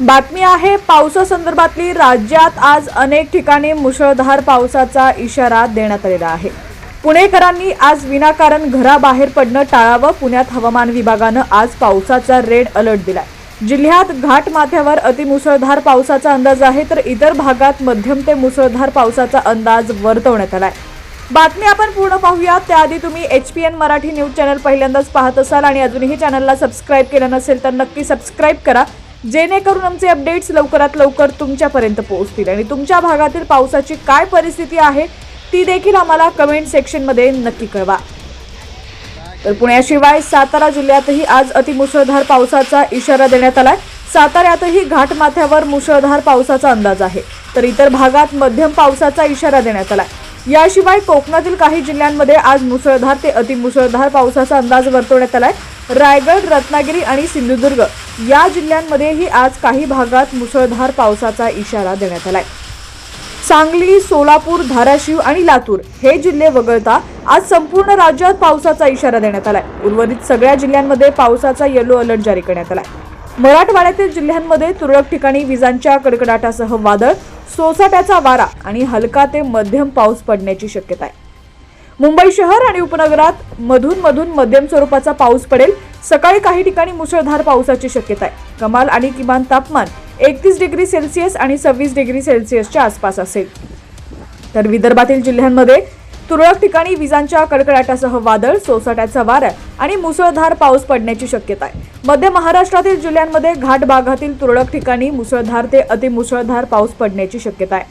बातमी आहे पावसासंदर्भातली राज्यात आज अनेक ठिकाणी मुसळधार पावसाचा इशारा देण्यात आलेला आहे. पुणेकरांनी आज विनाकारण घराबाहेर पडणं टाळावं. पुण्यात हवामान विभागानं आज पावसाचा रेड अलर्ट दिलाय. जिल्ह्यात घाट माथ्यावर अतिमुसळधार पावसाचा अंदाज आहे तर इतर भागात मध्यम ते मुसळधार पावसाचा अंदाज वर्तवण्यात आलाय. बातमी आपण पूर्ण पाहूया त्याआधी तुम्ही H P N Marathi news channel पहिल्यांदाच पाहत असाल आणि अजूनही चॅनलला सबस्क्राईब केलं नसेल तर नक्की सबस्क्राईब करा. जेणेकरून आमचे अपडेट्स लवकरात लवकर तुमच्यापर्यंत पोहोचतील. आणि तुमच्या भागातील पावसाची काय परिस्थिती आहे ती देखील आम्हाला कमेंट सेक्शनमध्ये नक्की कळवा. तर पुण्याशिवाय सातारा जिल्ह्यातही आज अतिमुसळधार पावसाचा इशारा देण्यात आलाय. साताऱ्यातही घाटमाथ्यावर मुसळधार पावसाचा अंदाज आहे. तर इतर भागात मध्यम पावसाचा इशारा देण्यात आलाय. याशिवाय कोकणातील काही जिल्ह्यांमध्ये आज मुसळधार ते अतिमुसळधार पावसाचा अंदाज वर्तवण्यात आलाय. रायगड रत्नागिरी आणि सिंधुदुर्ग या जिल्ह्यांमध्येही आज काही भागात मुसळधार पावसाचा इशारा देण्यात आलाय. सांगली सोलापूर धाराशिव आणि लातूर हे जिल्हे वगळता आज संपूर्ण राज्यात पावसाचा इशारा देण्यात आलाय. उर्वरित सगळ्या जिल्ह्यांमध्ये पावसाचा येलो अलर्ट जारी करण्यात आलाय. मराठवाड्यातील जिल्ह्यांमध्ये तुरळक ठिकाणी विजांच्या कडकडाटासह वादळ सोसाट्याचा वारा आणि हलका ते मध्यम पाऊस पडण्याची शक्यता आहे. मुंबई शहर आणि उपनगरात मधून मधून मध्यम स्वरूपाचा पाऊस पडेल. सकाळी काही ठिकाणी मुसळधार पावसाची शक्यता आहे. कमाल आणि किमान तापमान एकतीस डिग्री सेल्सिअस आणि सव्वीस डिग्री सेल्सिअसच्या आसपास असेल. तर विदर्भातील जिल्ह्यांमध्ये तुरळक ठिकाणी विजांच्या कडकडाटासह वादळ सोसाट्याचा वारा आणि मुसळधार पाऊस पडण्याची शक्यता आहे. मध्य महाराष्ट्रातील जिल्ह्यांमध्ये घाट भागातील तुरळक ठिकाणी मुसळधार ते अतिमुसळधार पाऊस पडण्याची शक्यता आहे.